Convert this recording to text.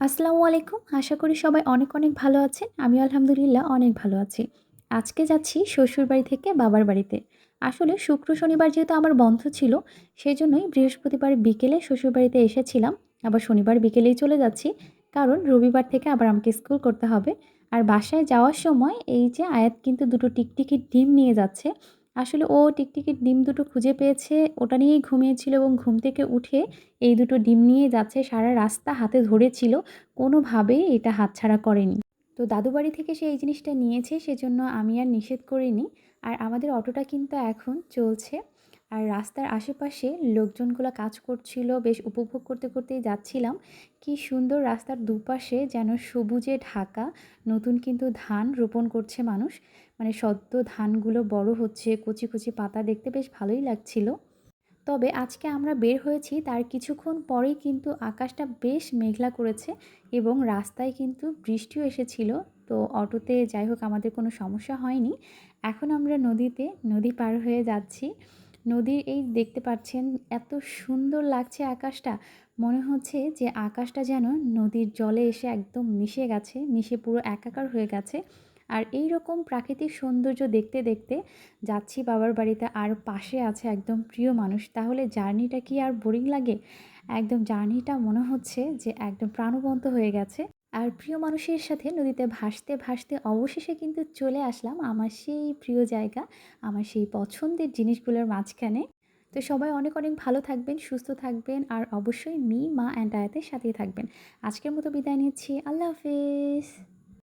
আসসালামু আলাইকুম। আশা করি সবাই অনেক অনেক ভালো আছেন। আমি আলহামদুলিল্লাহ অনেক ভালো আছি। আজকে যাচ্ছি শ্বশুরবাড়ি থেকে বাবার বাড়িতে। আসলে শুক্র শনিবার যেহেতু আমার বন্ধ ছিল সেই জন্যই বৃহস্পতিবার বিকেলে শ্বশুরবাড়িতে এসেছিলাম। আবার শনিবার বিকেলেই চলে যাচ্ছি। কারণ রবিবার থেকে আবার আমাকে স্কুল করতে হবে। আর বাসায় যাওয়ার সময় এই যে আয়াত কিন্তু দুটো টিকটিকির ডিম নিয়ে যাচ্ছে। আসলে ও টিকটিকির ডিম দুটো খুঁজে পেয়েছে, ওটা নিয়েই ঘুমিয়েছিল এবং ঘুম থেকে উঠে এই দুটো ডিম নিয়ে যাচ্ছে সারা রাস্তা হাতে ধরেছিল, কোনোভাবেই এটা হাতছাড়া করেনি। তো দাদু বাড়ি থেকে সে এই জিনিসটা নিয়েছে, সেজন্য আমি আর নিষেধ করিনি। আর আমাদের অটোটা কিন্তু এখন চলছে। আর রাস্তার আশেপাশে লোকজনগুলো কাজ করছিল, বেশ উপভোগ করতে করতেই যাচ্ছিলাম। কি সুন্দর রাস্তার দুপাশে যেন সবুজে ঢাকা, নতুন কিন্তু ধান রোপণ করছে মানুষ। মানে সদ্য ধানগুলো বড় হচ্ছে, কচি কচি পাতা দেখতে বেশ ভালোই লাগছিল। তবে আজকে আমরা বের হয়েছি, তার কিছুক্ষণ পরেই কিন্তু আকাশটা বেশ মেঘলা করেছে এবং রাস্তায় কিন্তু বৃষ্টিও এসেছিল। তো অটোতে যাই হোক, আমাদের কোনো সমস্যা হয়নি। এখন আমরা নদীতে, নদী পার হয়ে যাচ্ছি। নদীর এই দেখতে পাচ্ছেন এত সুন্দর লাগছে আকাশটা। মনে হচ্ছে যে আকাশটা যেন নদীর জলে এসে একদম মিশে গেছে, মিশে পুরো একাকার হয়ে গেছে। আর এই রকম প্রাকৃতিক সৌন্দর্য দেখতে দেখতে যাচ্ছি বাবার বাড়িতে আর পাশে আছে একদম প্রিয় মানুষ। তাহলে জার্নিটা কি আর বোরিং লাগে? একদম জার্নিটা মনে হচ্ছে যে একদম প্রাণবন্ত হয়ে গেছে। আর প্রিয় মানুষের সাথে নদীতে ভাসতে ভাসতে অবশেষে কিন্তু চলে আসলাম আমার সেই প্রিয় জায়গা, আমার সেই পছন্দের জিনিসগুলোর মাঝখানে। তো সবাই অনেক অনেক ভালো থাকবেন, সুস্থ থাকবেন আর অবশ্যই মি, মা অ্যান্ড আয়াতের সাথেই থাকবেন। আজকের মতো বিদায় নিচ্ছি। আল্লাহ হাফেজ।